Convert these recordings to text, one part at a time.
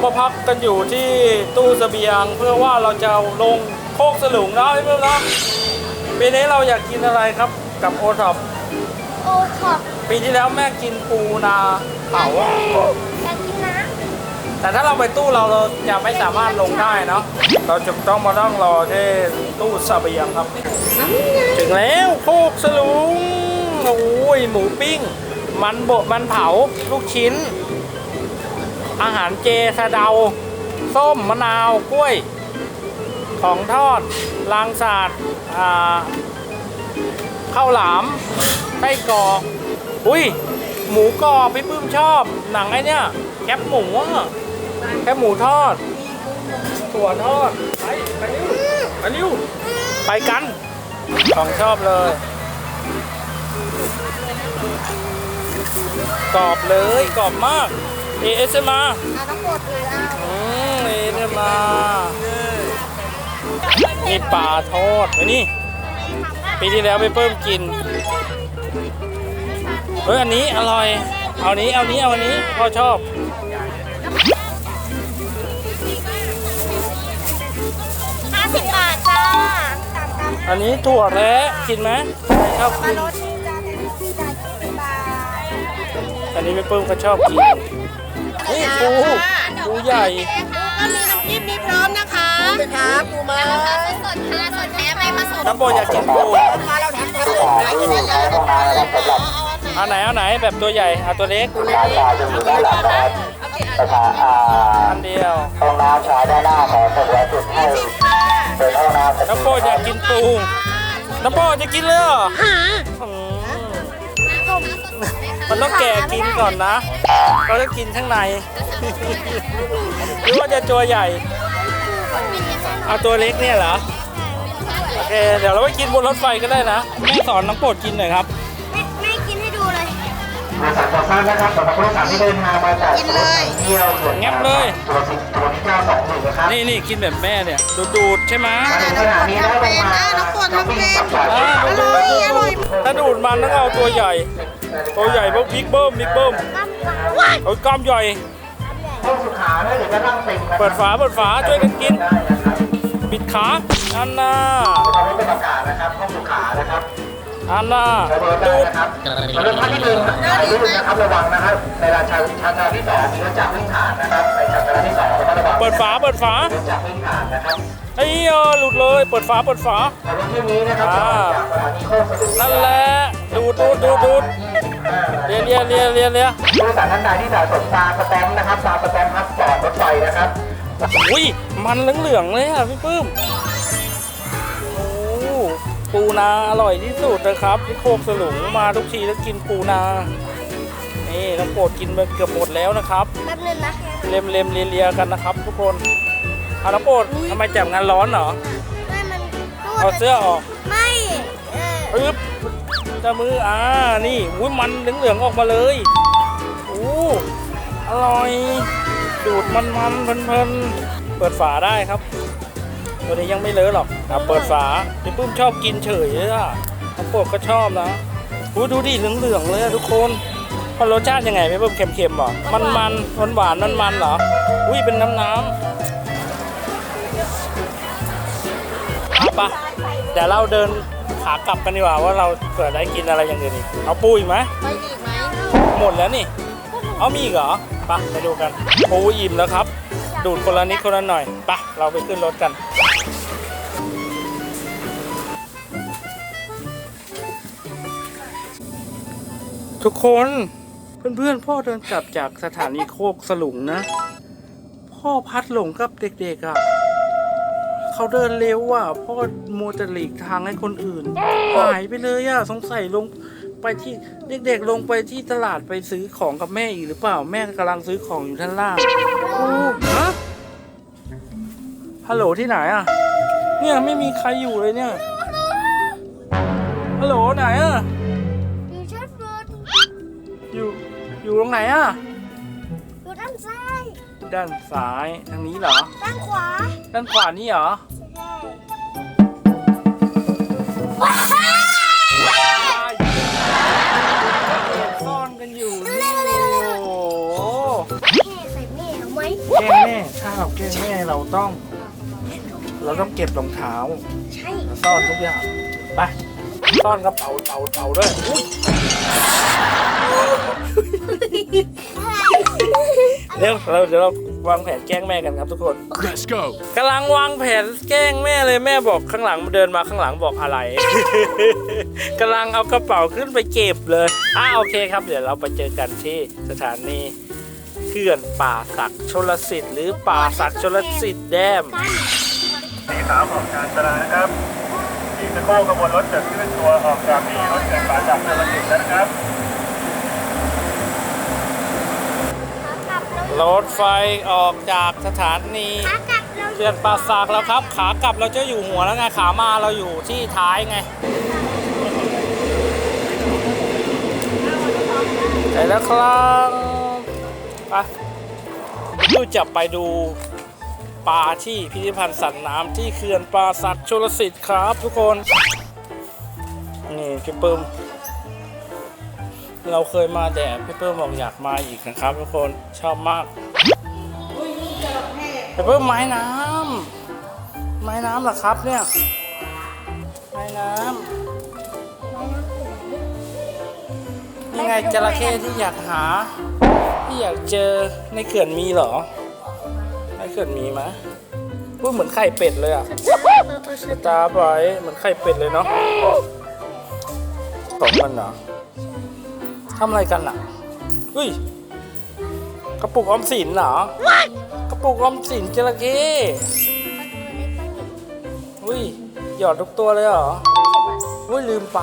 นี้เรามาพักกันอยู่ที่ตู้เสบียง เพื่อว่าเราจะเอาลงโคกสลุงนะพี่เพื่อนนะปีนี้เราอยากกินอะไรครับกับโอท็อปโอ้ขอบปีที่แล้วแม่กินปูนาเผาอะอยากกินนะแต่ถ้าเราไปตู้เราเราจะไม่สามารถลงได้เนาะเราจะต้องมาต้องรอที่ตู้เสบียงครับ ถึงแล้วโคกสลุงโอ้ยหมูปิ้ง มันบดมันเผาลูกชิ้น อาหารเจสะเดา ส้มมะนาวกล้วย ของทอดลางสาดาข้าวหลามไส้กรอกอุ้ย หมูกรอบพี่ปื้มชอบ หนังไอ้เนี่ยแคบหมูอะแคบหมูทอดถั่วทอด ไปไปเร็วไปเร็วไปกันของชอบเลยกรอบเลยกรอบมาก ASMR เอาทั้งหมดเลยเอาอืม ASMR นี่ปลาทอดอันนี้ปีที่แล้วไปเพิ่มกิน เฮ้ย อันนี้อร่อย เอานี้ เอานี้ เอาอันนี้พ่อชอบ ห้าสิบบาทจ้าอันนี้ถั่วแร้กินไหมใครชอบกินรถนี้จ้าเป็นสี่บาทสิบบาท อันนี้ไม่เพิ่มก็ชอบกินนี่ ปูปูใหญ่ก็มีน้ำจิ้มมีพร้อมนะคะครับปูมาราคาสดๆค่ะสดแท้ไม่ผสมน้ำโบอยากกินปูมาเราทำกันเลยขายกันเลยเอาเอาไหนเอาไหนแบบตัวใหญ่เอาตัวเล็กราชาจะอยู่ด้านหลังนะครับประชาอ่าอันเดียวห้องน้ำชายด้านหน้าขอสวัสดิ์จุดให้เป็นห้องน้ำน้ำโบอยากกินปูน้ำโบจะกินเลยเหรออืม มันต้องแก่กินก่อนนะเราจะกินข้างในหรือว่าจะตัวใหญ่ เอาตัวเล็กเนี่ยเหรอ โอเค เดี๋ยวเราไปกินบนรถไฟก็ได้นะ แม่สอนน้องโปรดกินหน่อยครับ บริษัทก่อสร้างนะครับสำหรับผู้โดยสารที่เดินทางมาจากกินเลยเที่ยวส่วนงับเลย ตัวสิบตัวที่เก้าสองหนึ่งนะครับนี่นี่กินแบบแม่เนี่ยดูดูดใช่ไหมมาถึงสถานีแล้วลงมาน้องปิ้งกับสายอ่าดูดูดูดูถ้าดูดมันต้องเอาตัวใหญ่ ตัวใหญ่พวกบิ๊กเบิ้มบิ๊กเบิ้มเอากล้ามใหญ่ห้องสุขาเนี่ยเดี๋ยวจะนั่งเต็มนะครับเปิดฝาเปิดฝาช่วยกันกินได้นะครับปิดขาอันน่าตอนนี้เป็นอากาศนะครับห้องสุขานะครับ อันน่าระเบิดได้ดูดนะครับสำหรับท่านที่เดินถ่ายรูปนะครับระวังนะครับในราชาชาชาที่สองมีรถจักรวิ่งผ่านนะครับในชาชาที่สองระมัดระวังเปิดฝาเปิดฝา รถจักรวิ่งผ่านนะครับไอ้เออหลุดเลย เปิดฝาเปิดฝาในรถที่นี้นะครับอ่าจากสถานีโคกสะดุดนั่นแหละดูดดูดดูดดูด25เลียเลียเลียเลียเลียผู้โดยสารท่านใดที่สะสมตราสแตมป์นะครับตราสแตมป์พัสปอร์ตรถไฟนะครับ อุ้ยมันเหลืองๆเลยอะพี่ปื้มโอ้ ปูนาอร่อยที่สุดนะครับที่โคกสลุงมาทุกทีแล้วกินปูนา นี่น้องโปรดกินไปเกือบหมดแล้วนะครับแป๊บนึงนะเล็มเล็มเลียเลียกันนะครับ ทุกคนเอาน้องโปรดทำไมจับงานร้อนเหรอไม่มันรูดเอาเสื้อออกไม่เออปึ๊บจะมืออ่านี่อุ้ยมันเหลืองๆออกมาเลยโอ้อร่อย ดูดมันมันๆเพลินๆเปิดฝาได้ครับ ตัวนี้ยังไม่เลอะหรอกอะเปิดฝาพี่ปุ้มชอบกินเฉยเลยอะน้องโปรดก็ชอบนะอุ้ยดูดิเหลืองๆเลยอะทุกคนพอรสชาติยังไงพี่ปุ้มเค็มๆเหรอมันมันหวานหวานมันมันๆเหรออุ้ยเป็นน้ำน้ำเอาปะเดี๋ยวเราเดินขากลับกันดีกว่าว่าเราเผื่อได้กินอะไรอย่างอื่นอีกเอาปูอีกไหมไปอีกไหมหมดแล้วนี่ เอามีอีกเหรอไปะไปดูกันปูอิ่มแล้วครับ ดูดคนละนิดคนละหน่อยไปะเราไปขึ้นรถกัน ทุกคนเพื่อนๆพ่อเดินกลับจากสถานีโคกสลุงนะ พ่อพัดหลงกับเด็กๆอะเขาเดินเร็วอะพ่อมัวแต่หลีกทางให้คนอื่นหายไปเลยอะสงสัยลงไปที่เด็กๆลงไปที่ตลาดไปซื้อของกับแม่อีกหรือเปล่า แม่กำลังซื้อของอยู่ด้านล่างโอ้ฮะฮัลโหลที่ไหนอะ เนี่ยไม่มีใครอยู่เลยเนี่ยฮัลโหลไหนอะ อยู่ตรงไหนอะ อยู่ด้านซ้ายด้านซ้ายทางนี้เหรอ ด้านขวาด้านขวานี่เหรอ ใช่ซ่อนกันอยู่นี่โอ้โหแค่ใส่แม่เอาไหมแกแกล้งแม่เราต้อง เราต้องเก็บรองเท้าใช่ซ่อนทุกอย่าง ไป ซ่อนกระเป๋าเป๋าเป๋าด้วยอุ๊ยเร็วเราเดี๋ยวเราวางแผนแกล้งแม่กันครับทุกคน Let's go. กำลังวางแผนแกล้งแม่เลยแม่บอกข้างหลังเดินมาข้างหลังบอกอะไร กำลังเอากระเป๋าขึ้นไปเก็บเลยอะโอเคครับ เดี๋ยวเราไปเจอกันที่สถานีเขื่อนป่าศักดิ์ชลสิทธิ์หรือป่าศักดิ์ชลสิทธิ์แดมสีขาวของการจรานะครับ ที่จะโค้ขบวนรถจะเคลื่อนตัวออกจากที่รถเกิดป่าจากเรือสิแล้วนะครับ รถไฟออกจากสถานีขากลับเราเขื่อนป่าศักดิ์แล้วครับ ขากลับเราจะอยู่หัวแล้วไงขามาเราอยู่ที่ท้ายไงใช่แล้วครับไปดูจะไปดู ปลาที่พิพิธภัณฑ์สัตว์น้ำที่เขื่อนป่าศักดิ์ชลสิทธิ์ครับ ทุกคน นี่พี่ปื้มเราเคยมาแต่พี่เปิ้มบอกอยากมาอีกนะครับ ทุกคนชอบมากพี่เปิ้มไม้น้ำไม้น้ำเหรอครับเนี่ย ไม้น้ำยังไงจระเข้ที่อยากหา ที่อยากเจอในเขื่อนมีเหรอ เขื่อนมีไหมพูดเหมือนไข่เป็ดเลยอะตาบอยเหมือนไข่เป็ดเลยเนาะตกมันเหรอทำอะไรกันอะอุ้ยกระปุกออมสินเหรอกระปุกออมสินจระเข้อุ้ยหยอดทุกตัวเลยเหรออุ้ยลืมไป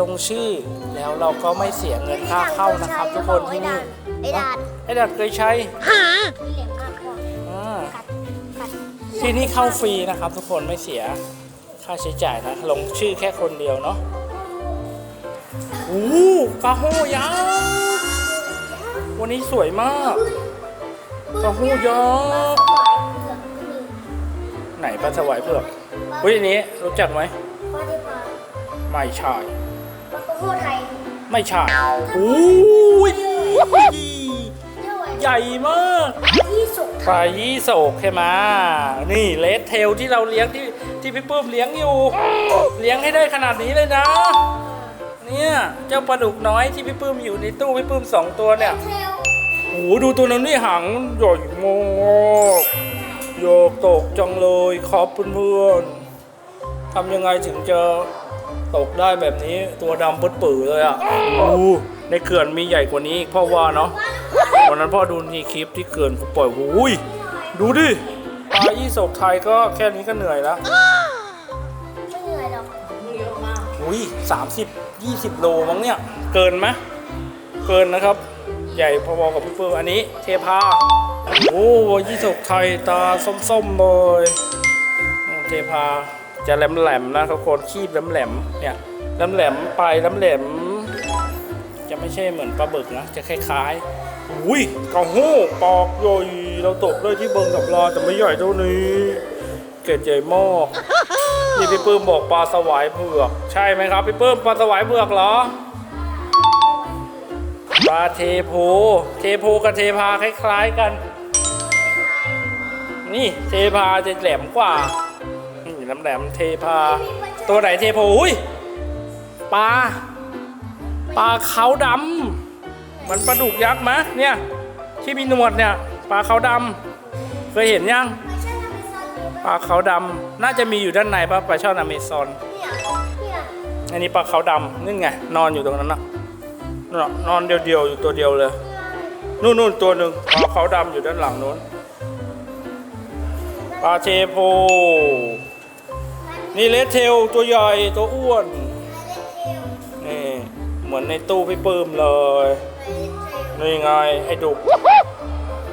ลงชื่อแล้วเราก็ไม่เสียเงินค่าเข้านะครับ ทุกคนที่นี่ไอ้ดานไอ้ดัดเคยใช้ ที่นี่เข้าฟรีนะครับทุกคนไม่เสียค่าใช้จ่ายนะ ลงชื่อแค่คนเดียวเนาะโอ้โหกระโหยักษ์วันนี้สวยมากกระโหยักษ์ไหนปลาสวายเผือกเฮ้ยอันนี้รู้จักไหมไม่ใช่ปลาโหไทยไม่ใช่โอ้ย ใหญ่มากที่สุดปลายี่โศกใช่ไหมนี่เลสเทลที่เราเลี้ยงที่ที่พี่ปื้มเลี้ยงอยู่ เลี้ยงให้ได้ขนาดนี้เลยนะ เนี่ยเจ้าปลาดุกน้อยที่พี่ปื้มอยู่ในตู้พี่ปื้มสองตัวเนี่ยเทลโอ้โหดูตัวนั้นนี่หางใหญ่มากโยกตกจังเลยครับเพื่อนๆทำยังไงถึงจะตกได้แบบนี้ตัวดำปื้ดปือเลยอะโอ้โหในเขื่อนมีใหญ่กว่านี้อีกพ่อว่าเนาะวั นนั้นพ่อดูนี่คลิปที่เกินเขาปล่อยโอ้ยดูดิปลายี่สกไทยก็แค่นี้ก็เหนื่อยแล้วไม่เหนื่อยหรอกอุ้ยสามสิบยี่สิบโลมั้งเนี่ย เกินไหมเกินนะครับ ใหญ่พอๆกับพี่เฟิร์มอันนี้ เทพาโอ้ยี่สกไทยตาส้มๆเลยอืมเทพาจะแหลมๆนะทุกคนคีบแหลมๆเนี่ยแหลมๆไปแหลมๆจะไม่ใช่เหมือนปลาบึกนะ จะคล้ายๆ อุ้ยกระหู้ปอกใหญ่เราตกได้ที่เบิงกับลาแต่ไม่ใหญ่เท่านี้ เกล็ดใหญ่มากนี่พี่ปื้มบอกปลาสวายเผือก ใช่ไหมครับพี่ปื้มปลาสวายเผือกเหรอปลาเทโพ เทโพกับเทพาคล้าย ๆกัน นี่เทพาจะแหลมกว่านี่แหลมๆเทพา ตัวไหนเทโพอุ้ยปลาปลาเขาดำ มันปลาดุกยักษ์มะเนี่ยที่มีหนวดเนี่ยปลาเขาดำเคยเห็นยังไม่ใช่ทำเป็นซอนนี้ปลาเขาวดำน่าจะมีอยู่ด้านในปะปลาช่อนอเมซอนเนี่ยเนี่ยอันนี้ปลาเขาวดำนี่ไงนอนอยู่ตรงนั้นนะนนนอนเดียวๆอยู่ตัวเดียวเลยนู่นนู่นตัวหนึ่งปลาเขาวดำอยู่ด้านหลังนู้นปลาเชโพนี่เลสเทลตัวใหญ่ตัวอ้วนนี่เหมือนในตู้พี่ปื้มเลย นี่ไงไอ้ดุก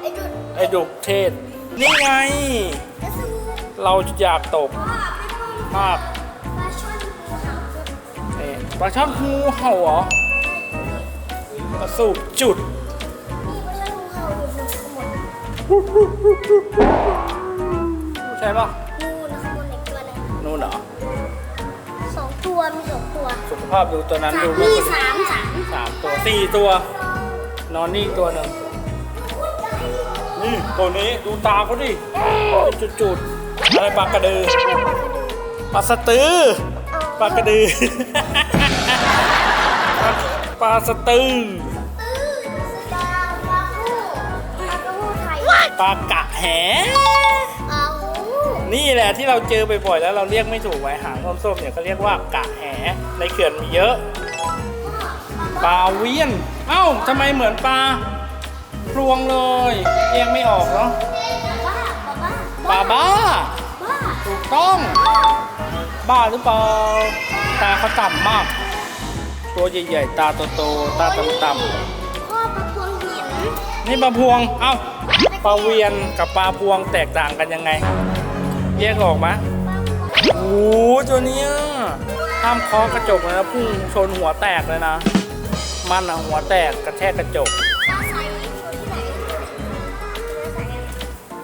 ไอ้จุดไอ้ดุกเทศ นี่ไง กระสูเราอยากตกว่าไม่ต้องมากปลาช่อนภูเขาจุดนี่ปลาช่อนงูเห่าเหรอปลาสูบจุด มีปลาช่อนภูเขาอยู่ในขมวดใช่ปะงูนะขมวดอีกตัวหนึงนู่นเหรอ สองตัวมีสองตัวสุขภาพดูตัวนั้นสามดูมีไม่ค่อยสามสามสามตัวสี่ตัว นอนนี่อีกตัวหนึ่งนี่ตัวนี้ดูตาเขาดิเป็นจุดๆอะไรปลากระดือปลาสตือปลากระดือปลาสตือปลากะแหนี่แหละที่เราเจอบ่อยๆแล้วเราเรียกไม่ถูกไว้หางส้มๆเนี่ยเขาเรียกว่ากะแหในเขื่อนมีเยอะ ปลาเวียน เอ้าทำไมเหมือนปลาพลวงเลยเรียกไม่ออกเนาะปลาบ้า ถูกต้อง บ้าหรือเปล่า ตาเขาต่ำมาก ตัวใหญ่ๆ ตาโตๆ ตาต่ำพ่อประพวงหินๆ นี่ปลาพวง เอ้า ปลาเวียนกับปลาพวงแตกต่างกันยังไง แยกออกไหมโอ้โหตัวเนี้ยห้ามเคาะกระจกเลยนะพุ่งชนหัวแตกเลยนะ มันอะหัวแตกกระแทกกระจก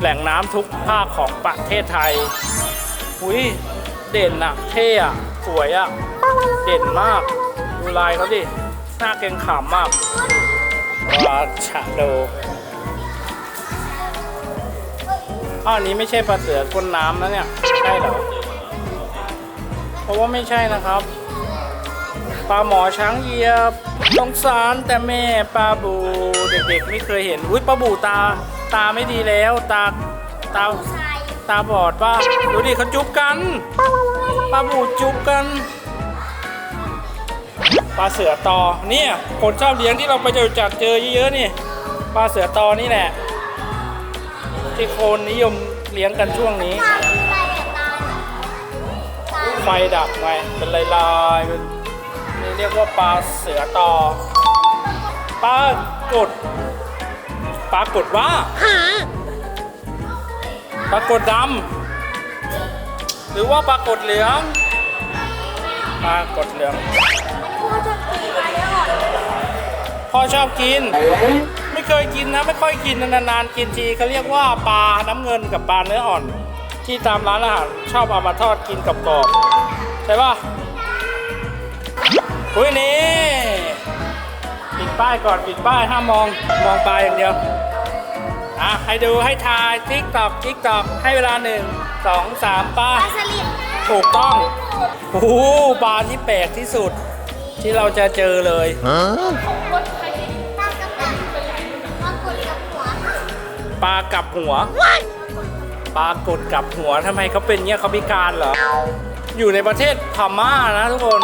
แหล่งน้ำทุกภาคของประเทศไทย อุ้ยเด่นอะเท่อะสวยอะเด่นมาก ดูลายเขาดิ หน้าเกรงขามมากปลาชะโดอ้าวอันนี้ไม่ใช่ปลาเสือก้นน้ำนะเนี่ย ใช่เหรอ เพราะว่าไม่ใช่นะครับ ปลาหมอช้างเหยียบ สงสารแต่แม่ปลาบูเด็กๆไม่เคยเห็นอุ้ยปลาบูตา ตาไม่ดีแล้วตาตาใช่ตาบอดป่ะดูดิเขาจุ๊บกันปลาบูจุ๊บกันปลาเสือตอเนี่ยคนชอบเลี้ยงที่เราไปเจอจัดเจอเยอะๆนี่ปลาเสือตอนี่แหละ ที่คนนิยมเลี้ยงกันช่วงนี้ตาคืออะไรอะตาตาไฟดับไงเป็นลายๆเป็น นี่เรียกว่าปลาเสือตอปลากดปลากดว่าปลากดดำหรือว่าปลากดเหลืองปลากดเหลืองพ่อจะตีอะไรอะพ่อชอบกิน ไม่เคยกินนะไม่ค่อยกินนานๆกินทีเขาเรียกว่าปลาน้ำเงินกับปลาเนื้ออ่อน ที่ตามร้านอาหารชอบเอามาทอดกินกับกรอบๆใช่ป่ะ อุ้ยนี่ปิดป้ายก่อนปิดป้ายห้ามมองมองปลาอย่างเดียวอะให้ดูให้ทายทิกตอกทิกตอกให้เวลาหนึ่งสองสามป้าปลาสลิดถูกต้องโอ้โหปลาที่แปลกที่สุด ที่เราจะเจอเลยคนไทยปลากระตังปลากดกับหัวปลากับหัวปลากดกับหัวทำไมเขาเป็นเงี้ยเขาพิการเหรออยู่ในประเทศพม่านะทุกคน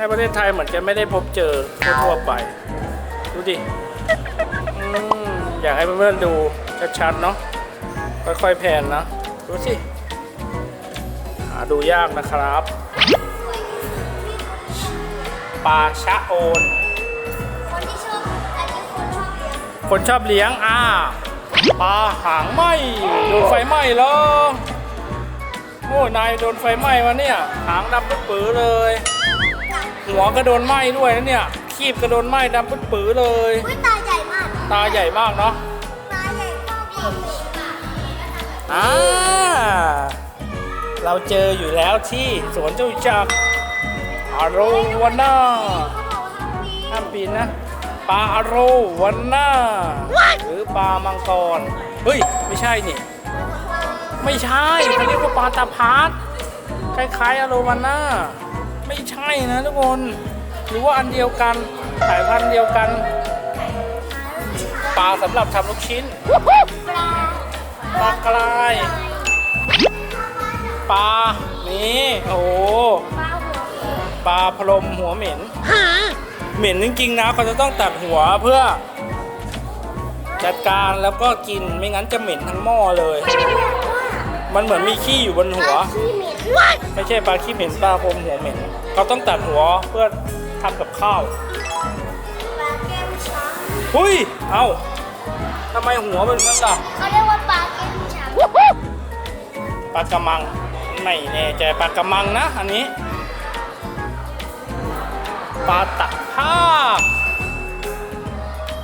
ในประเทศไทยเหมือนจะไม่ได้พบเจอทั่วไป ดูดิอยากให้เพื่อนๆดูชัดๆเนาะค่อยๆแพนนะดูสิหาดูยากนะครับปลาชะโอน คนที่ชอบอันนี้คนชอบเลี้ยงคนชอบเลี้ยงอ่าปลาหางไหมโดนไฟไหม้เหรอโอ้นายโดนไฟไหม้มาเนี่ย หางดำปึ๊ดปื้อเลย หัวก็โดนไหม้ด้วยนะเนี่ยคีบก็โดนไหม้ดำปึ๊ดปื้อเลย อุ้ยตาใหญ่มาก ตาใหญ่มากเนาะตาใหญ่เท่าพี่เองอะอ่าเราเจออยู่แล้วที่สวนเจ้าจักรอาโรวาน่าเขาบอกว่าทำนี้ห้ามปีนนะปลาอาโรวาน่าหรือปลามังกร เฮ้ย ไม่ใช่นี่ ไม่ใช่เขาเรียกว่าปลาตาพาร์ตคล้ายๆอาโรวาน่า ไม่ใช่นะทุกคน หรือว่าอันเดียวกันสายพันธุ์เดียวกัน ปลาสำหรับทำลูกชิ้น ปลาปลากราย ปลา นี่ โอ้โหปลาหัวเขียวปลาพรมหัวเหม็น เหม็นจริงๆนะเขาจะต้องตัดหัวเพื่อ จัดการแล้วก็กินไม่งั้นจะเหม็นทั้งหม้อเลย มันเหมือนมีขี้อยู่บนหัวขี้เหม็นไม่ใช่ปลาขี้เหม็นปลาพรมหัวเหม็น เขาต้องตัดหัวเพื่อทำกับข้าวปลาแก้มช้างหุยเอ้าทำไมหัวเป็นงั้นล่ะเขาเรียกว่าปลาแก้มช้างปลากระมังไม่แน่ใจปลากระมังนะอันนี้ปลาตะภาพ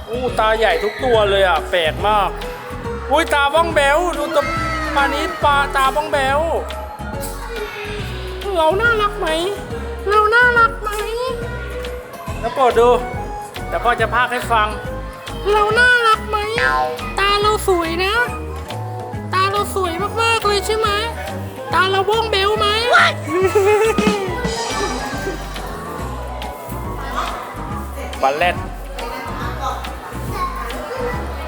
อู้ตาใหญ่ทุกตัวเลยอะแปลกมากอุ้ยตาบ้องแบวดูตัวปลานี้ปลาตาบ้องแบวเราน่ารักไหม แล้วโปรดดู แต่พ่อจะพากให้ฟัง เราน่ารักไหม ตาเราสวยนะ ตาเราสวยมากๆเลยใช่ไหม ตาเราบ้องเบลไหมปลาแรด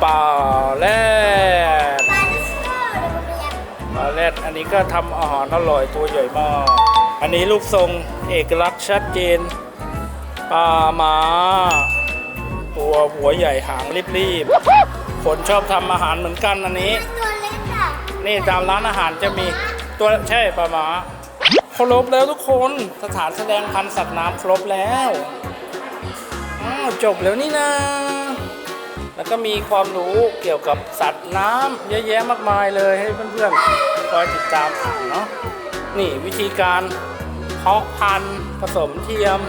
ปลาแรดปลาแรดอันนี้ก็ทำอาหารอร่อยตัวใหญ่มาก อันนี้รูปทรงเอกลักษณ์ชัดเจน ปลามาตัวหัวใหญ่หางรีบๆ คนชอบทำอาหารเหมือนกันอันนี้ ตัวเล็กอะนี่ตามร้านอาหารจะมีตัวใช่ปลาหมาครบแล้วทุกคนสถานแสดงพันธุ์สัตว์น้ำครบแล้วอ้าวจบแล้วนี่นะ แล้วก็มีความรู้เกี่ยวกับสัตว์น้ำเยอะแยะมากมายเลยให้เพื่อนๆคอยติดตามอ่านเนาะนี่วิธีการเพาะพันธุ์ผสมเทียม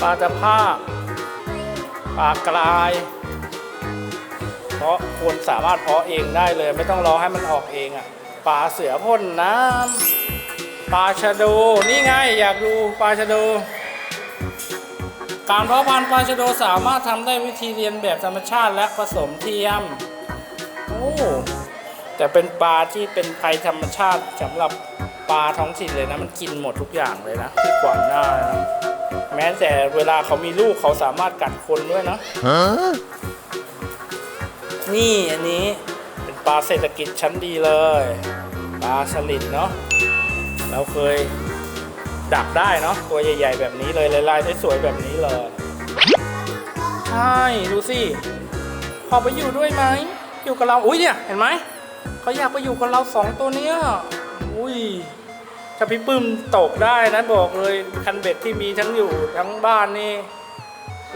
ปลาตะภาคปลากราย เพราะคนสามารถเพาะเองได้เลย ไม่ต้องรอให้มันออกเองอะ่ะปลาเสือพ่นน้ำปลาชะโดนี่ไงอยากดูปลาชะโด การเพาะพันธุ์ปลาชะโดสามารถทำได้วิธีเรียนแบบธรรมชาติและผสมเทียมโอ้แต่เป็นปลาที่เป็นภัยธรรมชาติสำหรับปลาท้องถิ่นเลยนะ มันกินหมดทุกอย่างเลยนะที่กวางหน้านะ แม้แต่เวลาเขามีลูกเขาสามารถกัดคนด้วยนะ นี่อันนี้เป็นปลาเศรษฐกิจชั้นดีเลย ปลาสลิดเนาะเราเคยดักได้เนาะตัวใหญ่ ๆ แบบนี้เลยลายๆสวยๆแบบนี้เลย ใช่ดูสิพอไปอยู่ด้วยไหมอยู่กับเรา อุ้ยเนี่ย เห็นไหมเขาอยากไปอยู่กับเราสองตัวเนี้ยอุ้ย ถ้าพี่ปื้มตกได้นะบอกเลยคันเบ็ดที่มีทั้งอยู่ทั้งบ้านนี่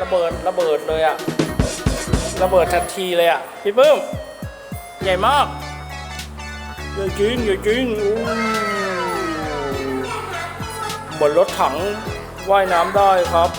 ระเบิดระเบิดเลยอะระเบิดทันทีเลยอะพี่ปื้มใหญ่มากใหญ่จริงใหญ่จริงอู้บนรถถังว่ายน้ำได้ครับ